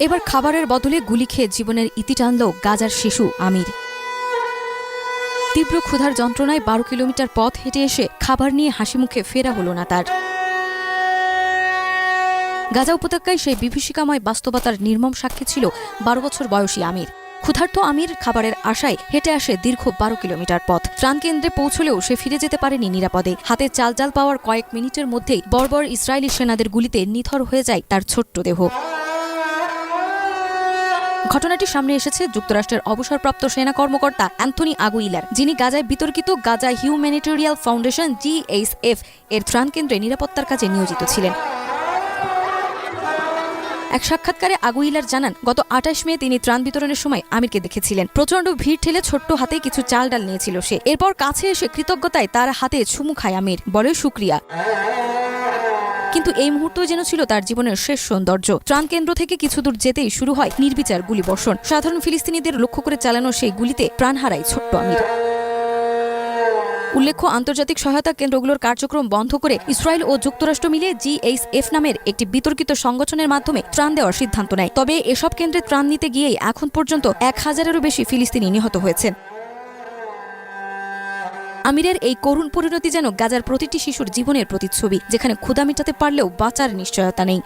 এবার খাবারের বদলে গুলি খেয়ে জীবনের ইতি টানল গাজার শিশু আমির। তীব্র ক্ষুধার যন্ত্রণায় বারো কিলোমিটার পথ হেঁটে এসে খাবার নিয়ে হাসি মুখে ফেরা হলো না তার। গাজা উপত্যকায় সেই বিভীষিকাময় বাস্তবতার নির্মম সাক্ষী ছিল বারো বছর বয়সী আমির। ক্ষুধার্ত আমির খাবারের আশায় হেঁটে আসে দীর্ঘ বারো কিলোমিটার পথ। ত্রাণ কেন্দ্রে পৌঁছলেও সে ফিরে যেতে পারেনি নিরাপদে। হাতে চাল চাল পাওয়ার কয়েক মিনিটের মধ্যেই বর্বর ইসরায়েলি সেনাদের গুলিতে নিথর হয়ে যায় তার ছোট্ট দেহ। ঘটনাটি সামনে এসেছে যুক্তরাষ্ট্রের অবসরপ্রাপ্ত সেনা কর্মকর্তা অ্যান্থনি আগুইলার, যিনি গাজায় বিতর্কিত গাজা হিউম্যানিটেরিয়াল ফাউন্ডেশন জিএইচএফ এর ত্রাণ কেন্দ্রে নিরাপত্তার কাজে নিয়োজিত ছিলেন। এক সাক্ষাৎকারে আগুইলার জানান, গত আঠাশ মে তিনি ত্রাণ বিতরণের সময় আমিরকে দেখেছিলেন। প্রচণ্ড ভিড় ঠেলে ছোট্ট হাতে কিছু চাল ডাল নিয়েছিল সে। এরপর কাছে এসে কৃতজ্ঞতায় তার হাতে চুমু খায় আমির, বলে, শুক্রিয়া। কিন্তু এই মুহূর্ত যেন ছিল তার জীবনের শেষ সৌন্দর্য। ত্রাণ কেন্দ্র থেকে কিছু দূর যেতেই শুরু হয় নির্বিচার গুলিবর্ষণ। সাধারণ ফিলিস্তিনিদের লক্ষ্য করে চালানো সেই গুলিতে প্রাণ হারায় ছোট্ট আমির। উল্লেখ্য, আন্তর্জাতিক সহায়তা কেন্দ্রগুলোর কার্যক্রম বন্ধ করে ইসরায়েল ও যুক্তরাষ্ট্র মিলে জিএইচএফ নামের একটি বিতর্কিত সংগঠনের মাধ্যমে ত্রাণ দেওয়ার সিদ্ধান্ত নেয়। তবে এসব কেন্দ্রে ত্রাণ নিতে গিয়েই এখন পর্যন্ত এক হাজারেরও বেশি ফিলিস্তিনি নিহত হয়েছেন। আমিরের এই করুণ পরিণতি যেন গাজার প্রতিটি শিশুর জীবনের প্রতিচ্ছবি, যেখানে ক্ষুদা মেটাতে পারলেও বাঁচার নিশ্চয়তা নেই।